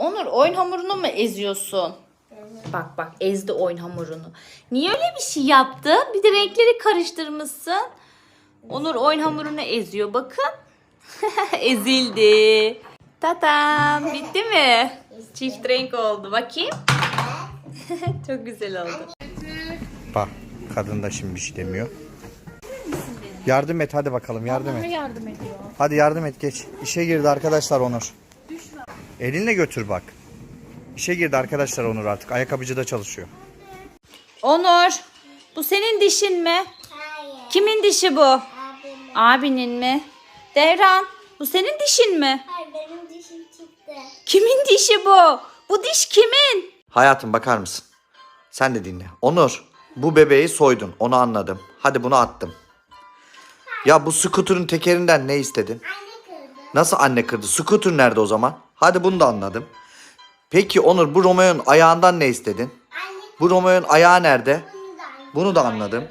Onur oyun hamurunu mu eziyorsun? Bak bak ezdi oyun hamurunu. Niye öyle bir şey yaptı? Bir de renkleri karıştırmışsın. Onur oyun hamurunu eziyor bakın. Ezildi. Tatam bitti mi? Çift renk oldu. Bakayım. Çok güzel oldu. Bak kadın da şimdi bir şey demiyor. Yardım et hadi bakalım yardım et. yardım ediyor. Hadi yardım et geç. İşe girdi arkadaşlar Onur. Elinle götür bak. İşe girdi arkadaşlar Onur artık. Ayakkabıcıda çalışıyor. Onur, bu senin dişin mi? Hayır. Kimin dişi bu? Abim. Abinin mi? Devran, bu senin dişin mi? Hayır benim dişim çıktı. Kimin dişi bu? Bu diş kimin? Hayatım bakar mısın? Sen de dinle. Onur bu bebeği soydun onu anladım. Hadi bunu attım. Ya bu skuturun tekerinden ne istedin? Anne kırdı. Nasıl anne kırdı? Skutur nerede o zaman? Hadi bunu da anladım. Peki Onur bu Romeo'nun ayağından ne istedin? Bu Romeo'nun ayağı nerede? bunu da anladım.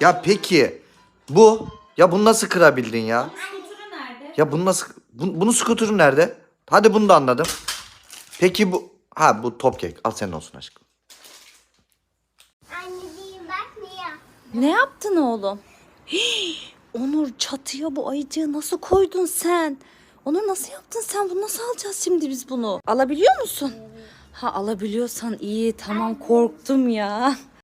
Ya peki bu ya bunu nasıl kırabildin ya? Ya bunu nasıl bu, bunun skuturu nerede? Hadi bunu da anladım. Peki bu ha bu top kek. Al senin olsun aşkım. Anne değil bak ne yap? Ne yaptın oğlum? Hii, Onur çatıya bu ayıcığı nasıl koydun sen? Onur nasıl yaptın sen? Bunu nasıl alacağız şimdi biz bunu? Alabiliyor musun? Ha alabiliyorsan iyi tamam korktum ya.